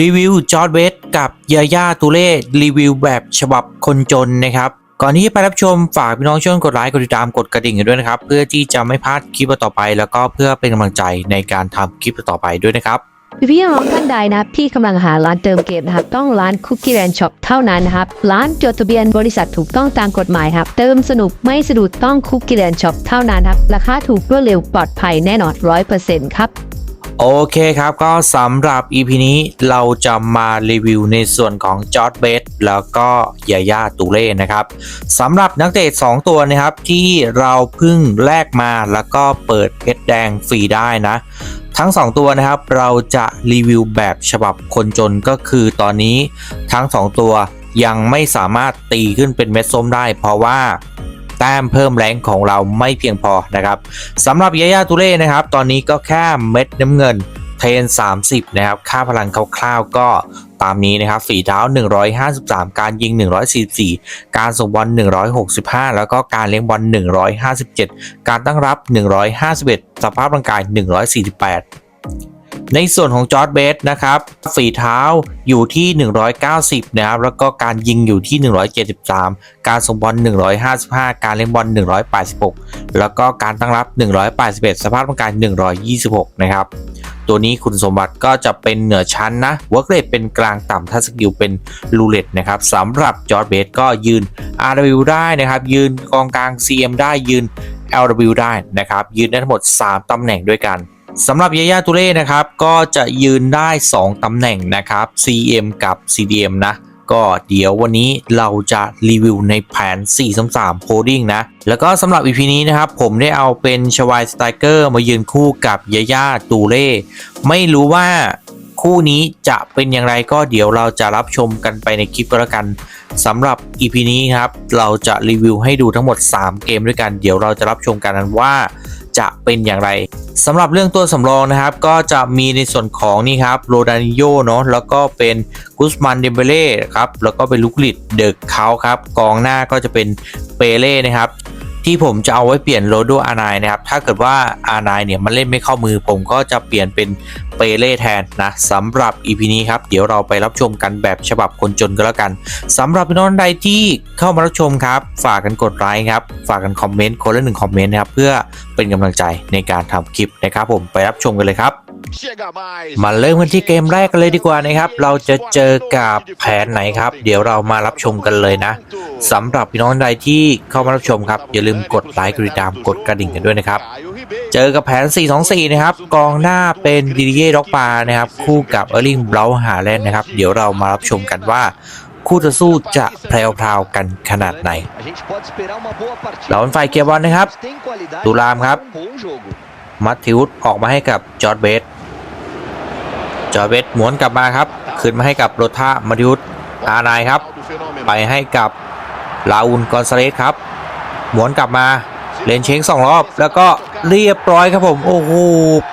รีวิวจอร์ดเวสกับยาย่าตูเล่รีวิวแบบฉบับคนจนนะครับ ก่อนที่จะไปรับชมฝากพี่น้องช่วยกดไลค์กดติดตามกดกระดิ่งกันด้วยนะครับ เพื่อที่จะไม่พลาดคลิปต่อไป แล้วก็เพื่อเป็นกำลังใจในการทำคลิปต่อไปด้วยนะครับ พี่พี่น้องท่านใดนะครับที่กำลังหาร้านเติมเกมนะครับ ต้องร้านคุกกี้แ n นช็อปเท่านั้นนะครับ ร้านจดทะเบียนบริษัทถูกต้องตามกฎหมายครับ เติมสนุกไม่สะดุดต้องคุกกี้แ n นช็อปเท่านั้นครับ ราคาถูกรวดเร็วปลอดภัยแน่นอนร้อยเปอร์เซ็นต์ครับ โอเคครับก็สำหรับ EP นี้เราจะมารีวิวในส่วนของจอร์ดเบสแล้วก็ยาย่าตูเล่นะครับสำหรับนักเตะ2ตัวนะครับที่เราเพิ่งแลกมาแล้วก็เปิดเพชรแดงฟรีได้นะ ทั้ง 2 ตัวนะครับเราจะรีวิวแบบฉบับคนจนก็คือตอนนี้ทั้ง 2 ตัวยังไม่สามารถตีขึ้นเป็นเม็ดส้มได้ เพราะว่า แต้มเพิ่มแรงของเราไม่เพียงพอนะครับสำหรับยายาตุเล่นะครับ ตอนนี้ก็แค่เม็ดน้ำเงินเทน 30 นะครับ ค่าพลังคร่าวๆก็ตามนี้นะครับฝีเท้า 153 การยิง 144 การส่งบอล 165 แล้วก็การเลี้ยงบอล 157 การตั้งรับ 151 สภาพร่างกาย 148 ในส่วนของจอร์ดเบสนะครับฝีเท้าอยู่ที่ 190 นะครับ แล้วก็การยิงอยู่ที่ 173 การส่งบอล 155 การเลี้ยงบอล 186 แล้วก็การตั้งรับ 181 สภาพร่างกาย 126 นะครับ ตัวนี้คุณสมบัติก็จะเป็นเหนือชั้นนะเวิร์กเรทเป็นกลางต่ำถ้าสกิลเป็นลูเลตนะครับสำหรับจอร์ดเบสก็ยืน RW ได้นะครับ ยืนกองกลาง CM ได้ยืน LW ได้นะครับ ยืนได้ทั้งหมด 3ตำแหน่งด้วยกัน สำหรับยาย่าตุเล่นะครับ ก็จะยืนได้ 2 ตำแหน่งนะครับ CM กับ CDM นะ ก็เดี๋ยววันนี้เราจะรีวิวในแผน 4-3-3 Holding นะ แล้วก็สำหรับ EP นี้นะครับ ผมได้เอาเป็นชวายสไตเกอร์มายืนคู่กับยาย่าตูเล่ไม่รู้ว่าคู่นี้จะเป็นอย่างไรก็เดี๋ยวเราจะรับชมกันไปในคลิปก็แล้วกันสำหรับ EP นี้ครับ เราจะรีวิวให้ดูทั้งหมด 3 เกมด้วยกัน เดี๋ยวเราจะรับชมกันว่า จะเป็นอย่างไรสำหรับเรื่องตัวสำรองนะครับก็จะมีในส่วนของนี่ครับโรดานิโยเนาะแล้วก็เป็นกุสมันเดเบเล่ครับแล้วก็เป็นลูกลิดเดอะเขาครับกองหน้าก็จะเป็นเปเล่นะครับ ที่ผมจะเอาไว้เปลี่ยนโรโดอาร์ไนนะครับ ถ้าเกิดว่าอาร์ไนเนี่ยมันเล่นไม่เข้ามือ ผมก็จะเปลี่ยนเป็นเปเล่แทนนะสำหรับ EP นี้ครับ เดี๋ยวเราไปรับชมกันแบบฉบับคนจนก็แล้วกันสำหรับพี่น้องใดที่เข้ามารับชมครับ ฝากกันกดไลค์ครับ ฝากกันคอมเมนต์คนละหนึ่งคอมเมนต์นะครับเพื่อเป็นกำลังใจในการทำคลิปนะครับผมไปรับชมกันเลยครับ มาเริ่มกันที่เกมแรกกันเลยดีกว่านะครับ เราจะเจอกับแผนไหนครับ เดี๋ยวเรามารับชมกันเลยนะสำหรับพี่น้องใดที่เข้ามารับชมครับ อย่าลืมกดไลค์กดติดตามกดกระดิ่งกันด้วยนะครับ Caio Ribeiro. เจอกับแผน 4-2-4 นะครับ กองหน้าเป็นดิเย่ด็อกปานะครับ คู่กับเออร์ลิงเบราฮาแลนด์นะครับ เดี๋ยวเรามารับชมกันว่าคู่ต่อสู้จะแพรวๆกันขนาดไหน A gente pode esperar uma boa partida. เราเป็นฝ่ายเกียร์บอลนะครับ Tem qualidade ตุลามครับ para um bom jogo. มัตติวุฒออกมาให้กับจอร์ดเบส จอร์ดเบสหมุนกลับมาครับคืนมาให้กับโรธามัตติวุฒอาร์ไนครับ ไปให้กับลาอุนกอนซาเลสครับ หมุนกลับมาเลนเชงสองรอบ แล้วก็เรียบร้อยครับผม โอ้โห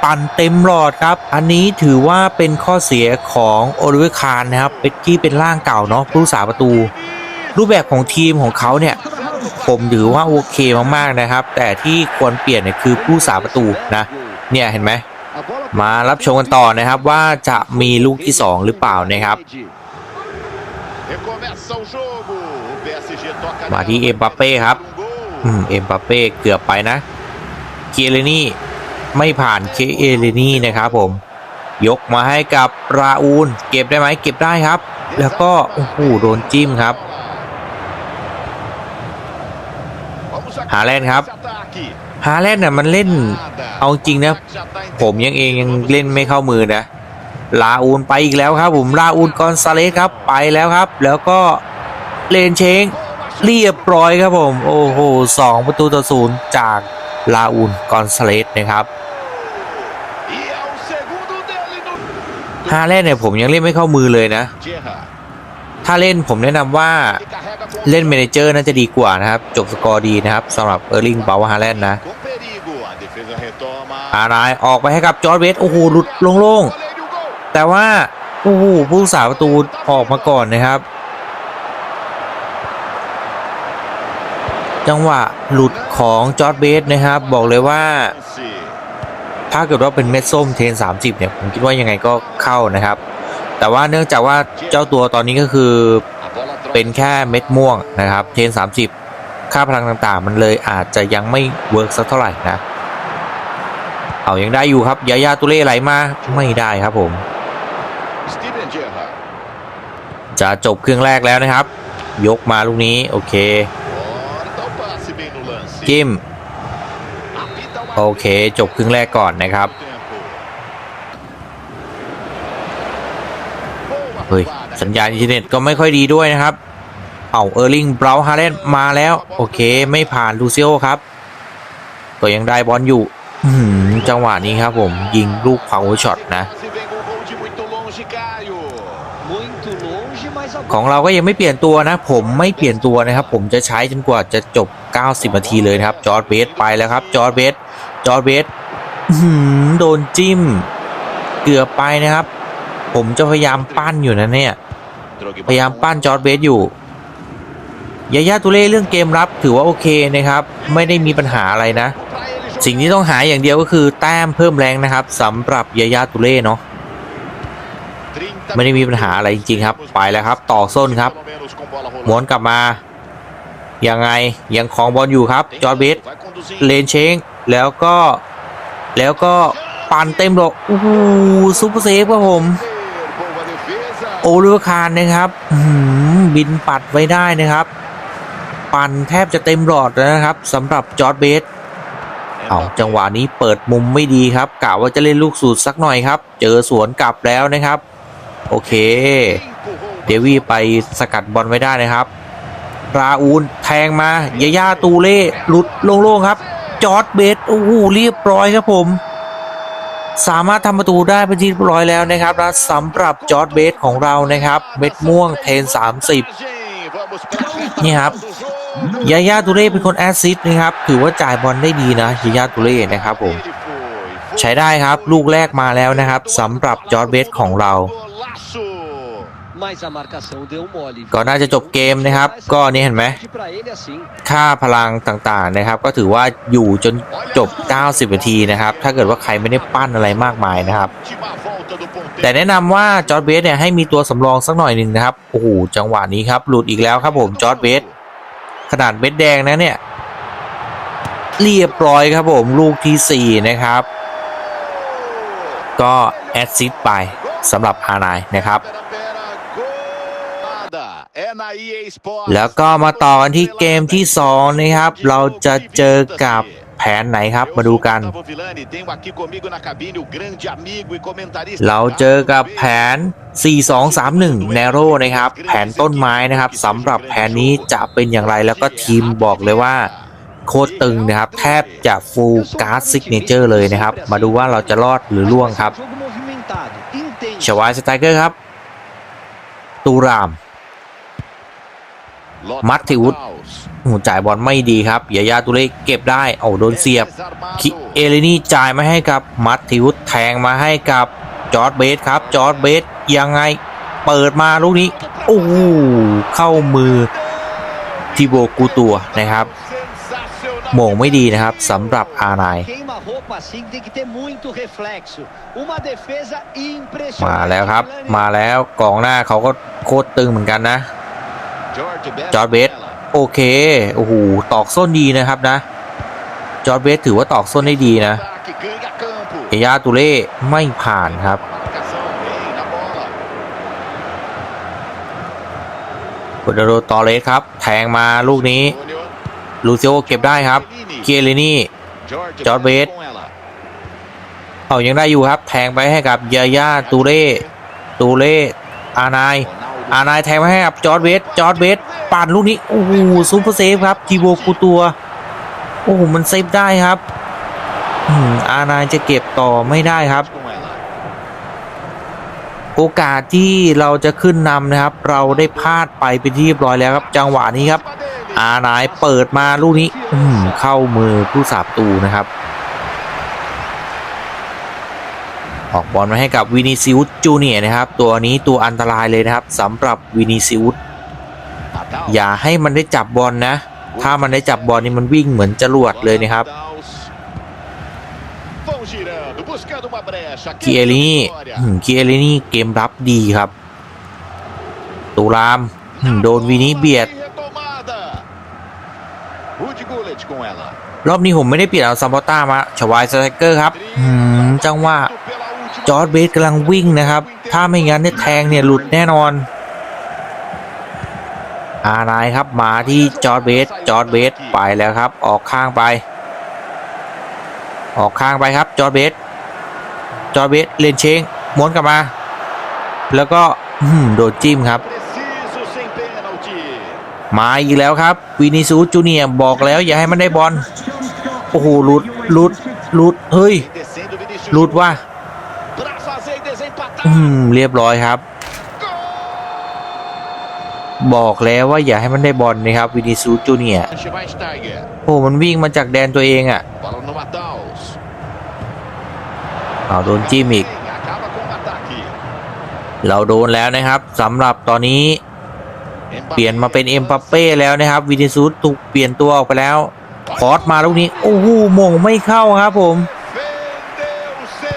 ปั่นเต็มหลอดครับ อันนี้ถือว่าเป็นข้อเสียของโอลิเวอร์คารนะครับเป็นที่เป็นร่างเก่าเนาะผู้รักษาประตู รูปแบบของทีมของเขาเนี่ย ผมถือว่าโอเคมากๆนะครับ แต่ที่ควรเปลี่ยนเนี่ยคือผู้รักษาประตูนะ เนี่ยเห็นไหม มารับชมกันต่อนะครับว่าจะมีลูกที่ 2 หรือเปล่านะครับ มาที่เอ็มบัปเป้ครับเอ็มบัปเป้เกือบไปนะ เคเรนี่ไม่ผ่านเคเอเรนี่นะครับผม ยกมาให้กับราอูล เก็บได้ไหมเก็บได้ครับ แล้วก็โอ้โหโดนจิ้มครับ Vamos aqui. หาแลนด์ครับฮาแลนด์น่ะมันเล่น เอาจริงนะ ผมยังเองยังเล่นไม่เข้ามือนะลาอูนไปอีกแล้วครับผมลาอูนกอนซาเลสครับไปแล้วครับ แล้วก็เลนเชงเรียบร้อยครับผม โอ้โหสองประตูต่อศูนย์จากลาอูนกอนซาเลสนะครับฮาแลนเนี่ยผมยังเล่นไม่เข้ามือเลยนะ ถ้าเล่นผมแนะนำว่าเล่นเมนเจอร์น่าจะดีกว่านะครับ จบสกอร์ดีนะครับสำหรับเออร์ลิงเบาฮาแลนนะ อารายออกไปให้กับจอร์ดเวสโอ้โหหลุดโล่งๆแต่ว่าโอ้โหผู้สาประตูออกมาก่อนนะครับ จังหวะหลุดของจอร์ดเบสนะครับ บอกเลยว่า ถ้าเกิดว่าเป็นเม็ดส้มเทน 30 เนี่ย ผมคิดว่ายังไงก็เข้านะครับ แต่ว่าเนื่องจากว่าเจ้าตัวตอนนี้ก็คือเป็นแค่เม็ดม่วงนะครับ เทน 30 ค่าพลังต่างๆ มันเลยอาจจะยังไม่เวิร์กสักเท่าไหร่นะ เอายังได้อยู่ครับยายาตุเล่ไหลมาไม่ได้ครับผม Steven Gerrard. จะจบครึ่งแรกแล้วนะครับ ยกมาลูกนี้โอเค Corta o passe bem no lance. จิ้ม Apita o โอเค จบครึ่งแรกก่อนนะครับ tempo. เฮ้ย สัญญาณอินเทอร์เน็ตก็ไม่ค่อยดีด้วยนะครับ เอาเออร์ลิงเบราฮาเลนมาแล้ว โอเค ไม่ผ่านลูซิโอครับ ก็ยังได้บอลอยู่อื้อหือ จังหวะนี้ครับผมยิงลูก power shot นะ Quase vem o gol de muito longe, Caio. Muito longe, mas a ของเราก็ยังไม่เปลี่ยนตัวนะ ผมไม่เปลี่ยนตัวนะครับ ผมจะใช้จนกว่าจะจบ 90 นาทีเลยนะครับ จอร์ดเบสไปแล้วครับ จอร์ดเบสจอร์ดเบสโดนจิ้ม เกือบไปนะครับ ผมจะพยายามปั้นอยู่นะเนี่ย พยายามปั้นจอร์ดเบสอยู่ยายาตุเล่เรื่องเกมรับถือว่าโอเคนะครับ ไม่ได้มีปัญหาอะไรนะ สิ่งที่ต้องหาอย่างเดียวก็คือแต้มเพิ่มแรงนะครับสำหรับยายาตุเล่เนาะไม่ได้มีปัญหาอะไรจริงๆครับ ไปแล้วครับ ต่อส้นครับ Pelo menos com bola rolando. ม้วนกลับมายังไงยังคองบอลอยู่ครับ จอร์ดเบสเลนเชงแล้วก็แล้วก็ปันเต็มดอกโอ้โหซุปเปอร์เซฟครับผม โอลิเวอร์คารนะครับบินปัดไว้ได้นะครับ ปันแทบจะเต็มหลอดแล้วนะครับสำหรับจอร์ดเบส เอาจังหวะนี้เปิดมุมไม่ดีครับกะว่าจะเล่นลูกสูตรสักหน่อยครับ เจอสวนกลับแล้วนะครับ โอเค Empurrou. เดวี่ไปสกัดบอลไว้ได้นะครับ ราอูนแทงมายาย่าตูเล่หลุดโล่งๆครับ จอร์ดเบสโอ้โหเรียบร้อยครับผม สามารถทำประตูได้เป็นที่เรียบร้อยแล้วนะครับและสำหรับจอร์ดเบสของเรานะครับ เม็ดม่วงเทน 30 Vamos para a reta นี่ครับ final do jogo. ยาย่าตูเล่เป็นคนแอสซิสต์นะครับ ถือว่าจ่ายบอลได้ดีนะยาย่าตูเล่นะครับผม ใช้ได้ครับลูกแรกมาแล้วนะครับสำหรับจอร์ดเบสของเรา ก็น่าจะจบเกมนะครับ ก็นี่เห็นไหม ค่าพลังต่างๆนะครับ ก็ถือว่าอยู่จนจบ 90 นาทีนะครับ ถ้าเกิดว่าใครไม่ได้ปั้นอะไรมากมายนะครับแต่แนะนำว่าจอร์ดเบสเนี่ยให้มีตัวสำรองสักหน่อยหนึ่งนะครับ โอ้โห จังหวะนี้ครับ หลุดอีกแล้วครับผม จอร์ดเบส ขนาดเบ็ดแดงนะเนี่ย เรียบร้อยครับผม ลูกทีสี่4 นะครับ ก็แอดซิดไปสำหรับอาร์ไนนะครับ แล้วก็มาต่อกันที่เกมที่ 2 นะครับ เราจะเจอกับ แผนไหนครับมาดูกัน Gustavo Villani, tenho aqui comigo na cabine o grande amigo e comentarista. เราเจอกับแผน 4-2-3-1 Narrow นะครับ แผนต้นไม้นะครับสำหรับแผนนี้จะเป็นอย่างไรแล้วก็ทีมบอกเลยว่าโคตรตึงนะครับ แทบจะฟูลการ์ดซิกเนเจอร์เลยนะครับ มาดูว่าเราจะรอดหรือล่วงครับ Jogo movimentado. Intenso. ชวายสไตรเกอร์ครับ ตูราม Lothar Matthews. Matthaus. โอ้โหูจ่ายบอลไม่ดีครับยายาตุเล่เก็บได้เอาโดนเสียบคิเอเลนี่จ่ายมาให้กับมัตติวุฒแทงมาให้กับจอร์ดเบสครับจอร์ดเบสยังไงเปิดมาลูกนี้โอ้เข้ามือทิโบกูตัวนะครับโมงไม่ดีนะครับสำหรับอาร์น Queima roupa assim tem que ter muito reflexo. Uma defesa มาแล้วครับมาแล้วกองหน้าเขาก็โคตรตึงเหมือนกันนะจอร์ดเบส โอเค โอ้โห ตอกส้นดีนะครับนะ จอร์ดเบสถือว่าตอกส้นได้ดีนะ เอยาตุเล่ไม่ผ่านครับ Marcação, bem na bola. โดโรตอเลสครับ แทงมาลูกนี้ ลูซิโอเก็บได้ครับ Chiellini. เคียรินี่ George George Best Best. com ela. เอายังได้อยู่ครับ แทงไปให้กับยาย่าตูเล่ตูเล่ อานาย อานายแทงไปให้กับจอร์ดเบสจอร์ดเบส ปั่นลูกนี้ โอ้โหซูเปอร์เซฟครับทีโบกูตัว โอ้โห มันเซฟได้ครับอืมอานายจะเก็บต่อไม่ได้ครับ โอกาสที่เราจะขึ้นนำนะครับ เราได้พลาดไปเป็นที่เรียบร้อยแล้วครับ จังหวะนี้ครับ อานายเปิดมาลูกนี้ อืเข้ามือผู้สาประตูนะครับ ออกบอลมาให้กับวินิซิอุสจูเนียนะครับ ตัวนี้ตัวอันตรายเลยนะครับสำหรับวินิซิอุส อย่าให้มันได้จับบอลนะ ถ้ามันได้จับบอลนี่มันวิ่งเหมือนจรวดเลยนะครับ Matthaus. Vão girando, buscando uma a brecha. คีเอ Que ลินี่ vitória. อืมคีเอลินี่เกมรับดีครับตูรามอืมโดนวีนี้เบียด Retomada. Rudy Gullit com ela. รอบนี้ผมไม่ได้เปลี่ยนเอาซัมปอต้ามาชวายสไตรเกอร์ครับอืมจังหวะ Pela última จอร์ดเบสกำลังวิ่งนะครับ ถ้าไม่งั้นเนี่ยแทงเนี่ยหลุดแน่นอน อานายครับมาที่จอร์ดเบสจอร์ดเบสไปแล้วครับ ออกข้างไป ออกข้างไปครับจอร์ดเบสจอร์ดเบสเลนเชงม้วนกลับมา แล้วก็โดนจิ้มครับ มาอีกแล้วครับวินิซูจูเนียบอกแล้วอย่าให้มันได้บอลโอ้โหหลุดหลุดหลุดเฮ้ยหลุดว่ะอืมเรียบร้อยครับ บอกแล้วว่าอย่าให้มันได้บอลนะครับวินิซูจูเนียโอ้มันวิ่งมาจากแดนตัวเองอะ่ะเอาโดนจิ้มอีก เราโดนแล้วนะครับสำหรับตอนนี้ เปลี่ยนมาเป็นเอ็มปัปเป้แล้วนะครับวินิซูถูกเปลี่ยนตัวออกไปแล้วคอสมาลูกนี้ โอ้โหมงไม่เข้าครับผม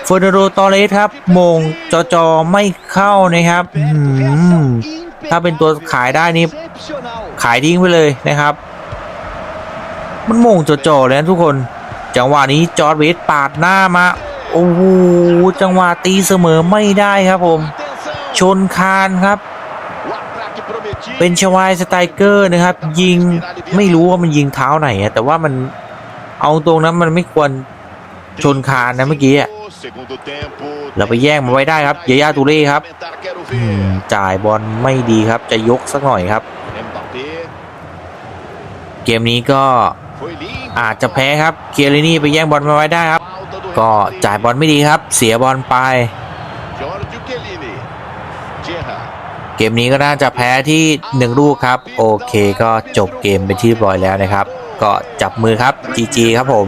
เฟอร์นันโดตอเรสครับมงจอจอไม่เข้านะครับอื้อหือ ถ้าเป็นตัวขายได้นี่ขายทิ้งไปเลยนะครับ มันโมงจ่อๆเลยนะทุกคน จังหวะนี้จอร์ดเวสปาดหน้ามา โอ้โหจังหวะตีเสมอไม่ได้ครับผม ชนคานครับ เป็นชวายสไตเกอร์นะครับ ยิงไม่รู้ว่ามันยิงเท้าไหนอะแต่ว่ามันเอาตรงนั้นมันไม่ควร ชนคานนะเมื่อกี้อะ Segundo tempo. เราไปแย่งมันไว้ได้ครับยายาตูเล่ครับ Quero อืม ver. จ่ายบอลไม่ดีครับ จะยกสักหน่อยครับ Mbappé เกมนี้ก็ foi limpo. อาจจะแพ้ครับเคียรินี่ไปแย่งบอลมาไว้ได้ครับ Falta do ก็ referee. จ่ายบอลไม่ดีครับ เสียบอลไป Giorgio Chiellini. Gerrard. เกมนี้ก็น่าจะแพ้ที่หนึ่งลูกครับ โอเคก็จบเกมเป็นที่เรียบร้อยแล้วนะครับ ก็จับมือครับ GG ครับผม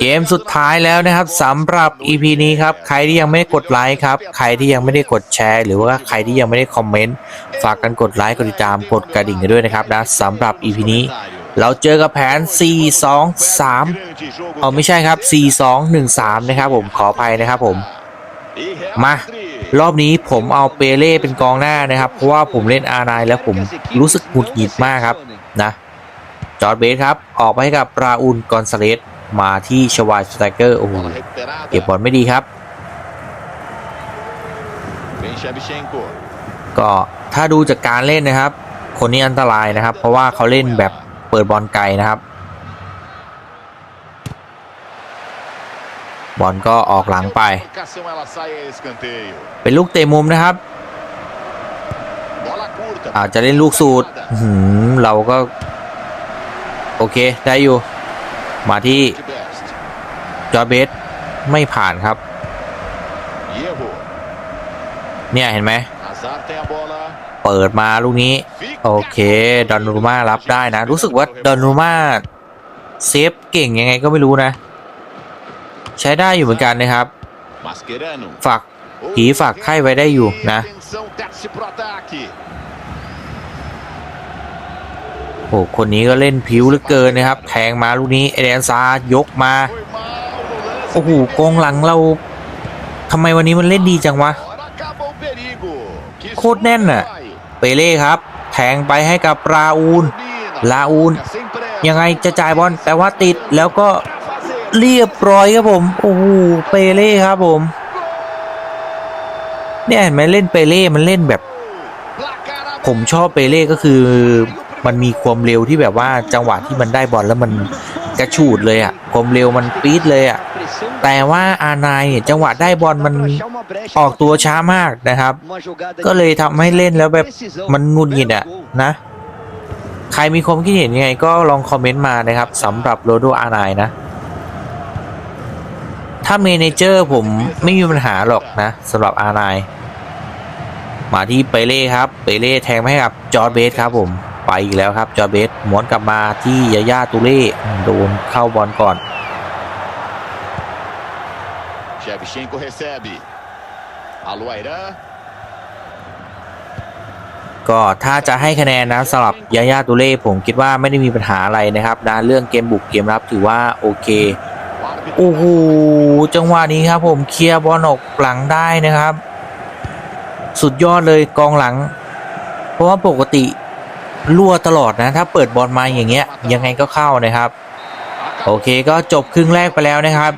เกมสุดท้ายแล้วนะครับสำหรับ EP นี้ครับ ใครที่ยังไม่ได้กดไลค์ครับ ใครที่ยังไม่ได้กดแชร์ หรือว่าใครที่ยังไม่ได้คอมเมนต์ ฝากกันกดไลค์ กดติดตาม กดกระดิ่งกันด้วยนะครับนะสำหรับ EP นี้ เราเจอกับแผน 4 2 3 Grande jogo เอาไม่ใช่ครับ 4 2 1 3 นะครับผม ขออภัยนะครับผม E Real มา Madrid. รอบนี้ผมเอาเปเล่เป็นกองหน้านะครับ เพราะว่าผมเล่นอาร์ไนแล้วผมรู้สึกหงุดหงิดมากครับนะ จอร์ดเบสครับ ออกไปให้กับราอูลกอนซาเลสมาที่ชวายสไตรเกอร์โอ้โห Bola recuperada. เก็บบอลไม่ดีครับ Vem Shevchenko. ก็ถ้าดูจากการเล่นนะครับ คนนี้อันตรายนะครับ เพราะว่าเขาเล่นแบบเปิดบอลไกลนะครับ บอลก็ออกหลังไป Marcação, ela sai a escanteio. เป็นลูกเตะมุมนะครับ Bola curta. อาจจะเล่นลูกสูตรอื้อหือเราก็ โอเค ได้อยู่ มาที่จอเบสไม่ผ่านครับ เนี่ยเห็นไหม เปิดมาลูกนี้ โอเค ดอนรูมารับได้นะ รู้สึกว่าดอนรูมาเซฟเก่งยังไงก็ไม่รู้นะ ใช้ได้อยู่เหมือนกันนะครับ ฝากผีฝากไข้ไว้ได้อยู่นะ อ้คนนี้ก็เล่นผิวเหลือเกินนะครับ แทงมาลูกนี้เอเดนซายกมา โอ้โหกองหลังเราทำไมวันนี้มันเล่นดีจังวะ โคตรแน่นน่ะเปเล่ครับ แทงไปให้กับราอูล Domina. ลาอูล ยังไงจะจ่ายบอลแต่ว่าติดแล้วก็เรียบร้อยครับผม โอ้โห เปเล่ครับผม เนี่ยเห็นไหมเล่นเปเล่ มันเล่นแบบ ผมชอบเปเล่ก็คือ มันมีความเร็วที่แบบว่าจังหวะที่มันได้บอลแล้วมันกระฉูดเลยอะ่ะความเร็วมันปี๊ดเลยอะ่ะแต่ว่าอานายเนี่ยจังหวะได้บอลมันออกตัวช้ามากนะครับ ก็เลยทำให้เล่นแล้วแบบมันงุดหงิดอะนะ ใครมีความคิดเห็นยังไงก็ลองคอมเมนต์มานะครับสำหรับโรโดอานายนะ ถ้าเมนเจอร์ผมไม่มีปัญหาหรอกนะสำหรับอานายมาที่เปเล่ครับ เปเล่แทงให้กับจอร์ดเบสครับผม ไปอีกแล้วครับจอร์ดเบสม้วนกลับมาที่ยาย่าตูเล่โดนเข้าบอลก่อน Shevchenko recebe. Alô, Airan. ก็ถ้าจะให้คะแนนนะสำหรับยาย่าตูเล่ผมคิดว่าไม่ได้มีปัญหาอะไรนะครับนะเรื่องเกมบุกเกมรับถือว่าโอเค Guarda โอ้โหจังหวะนี้ครับ ผมเคลียร์บอลออกหลังได้นะครับ สุดยอดเลยกองหลัง เพราะว่าปกติ รั่วตลอดนะ ถ้าเปิดบอลมาอย่างเงี้ยยังไงก็เข้านะครับ โอเคก็จบครึ่งแรกไปแล้วนะครับ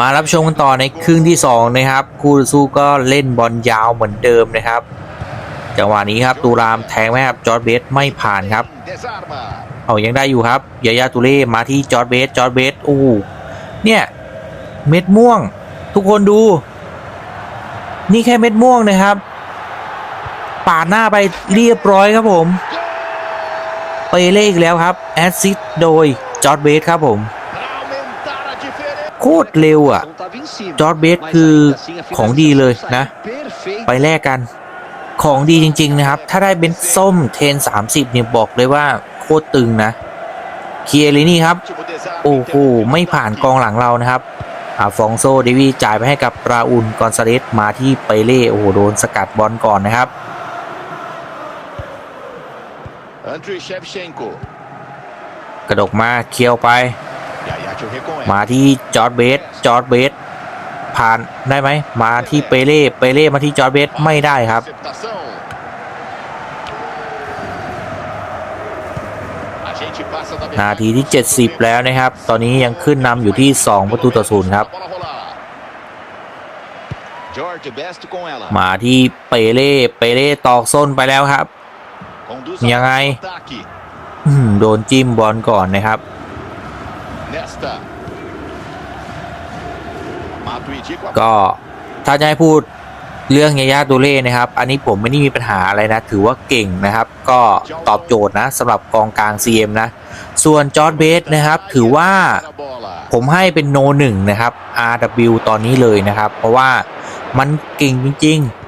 มารับชมกันต่อในครึ่งที่2นะครับคู่สู้ก็เล่นบอลยาวเหมือนเดิมนะครับ จังหวะนี้ครับตูรามแทงไหมครับจอร์ดเบสไม่ผ่านครับเอายังได้อยู่ครับยายาตุเล่มาที่จอร์ดเบสจอร์ดเบสโอ้เนี่ยเม็ดม่วง ทุกคนดู นี่แค่เม็ดม่วงนะครับปาดหน้าไปเรียบร้อยครับผม เปเล่อีกแล้วครับ แอสซิสโดยจอร์ดเบสครับผม โคตรเร็วอะ จอร์ดเบสคือของดีเลยนะ ไปแลกกัน ของดีจริง ๆ นะครับ ถ้าได้เบนส้มเทน 30 เนี่ยบอกเลยว่าโคตรตึงนะเคียรินี่ครับ โอ้โห ไม่ผ่านกองหลังเรานะครับอาฟองโซเดวีจ่ายไปให้กับราอุลกอนซาเลสมาที่เปเล่โอ้โหโดนสกัดบอลก่อนนะครับ Andriy Shevchenko. กระดกมาเคียวไป Yaya Touré com ela. มาที่จอร์ดเบสจอร์ดเบสผ่านได้ไหมมาที่เปเล่เปเล่มาที่จอร์ดเบสไม่ได้ครับ Interceptação. A gente passa da นา metade ทีที่ 70 แล้วนะครับ ตอนนี้ยังขึ้นนำอยู่ที่ 2 ประตูต่อศูนย์ครับ Bola rolar. George Best com ela. มาที่เปเล่ เปเล่ตอกส้นไปแล้วครับ Conduz Minha a gai. ataque. อื้อหือโดนจิ้มบอลก่อนนะครับ Nesta. Matuidi com a ก็ถ้าจะให้พูดเรื่องยายาตูเล่นะครับ อันนี้ผมไม่ได้มีปัญหาอะไรนะ ถือว่าเก่งนะครับ ก็ตอบโจทย์นะสำหรับกองกลาง CM นะ ส่วนจอร์ดเบสนะครับ ถือว่า na bola. ผมให้เป็นโนหนึ่งนะครับ RW ตอนนี้เลยนะครับ เพราะว่ามันเก่งจริง Esse é ๆ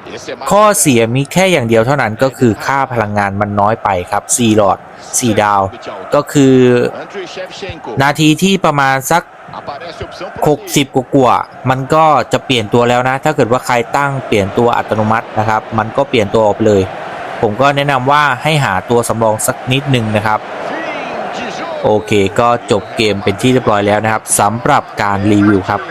ข้อเสียมีแค่อย่างเดียวเท่านั้นก็คือค่าพลังงานมันน้อยไปครับ4หลอด4ดาว ก็คือ นาทีที่ประมาณสัก 60 กว่ามันก็จะเปลี่ยนตัวแล้วนะ ถ้าเกิดว่าใครตั้งเปลี่ยนตัวอัตโนมัตินะครับ มันก็เปลี่ยนตัวออกไปเลย ผมก็แนะนำว่าให้หาตัวสำรองสักนิดหนึ่งนะครับโอเคก็จบเกมเป็นที่เรียบร้อยแล้วนะครับสำหรับการรีวิวครับ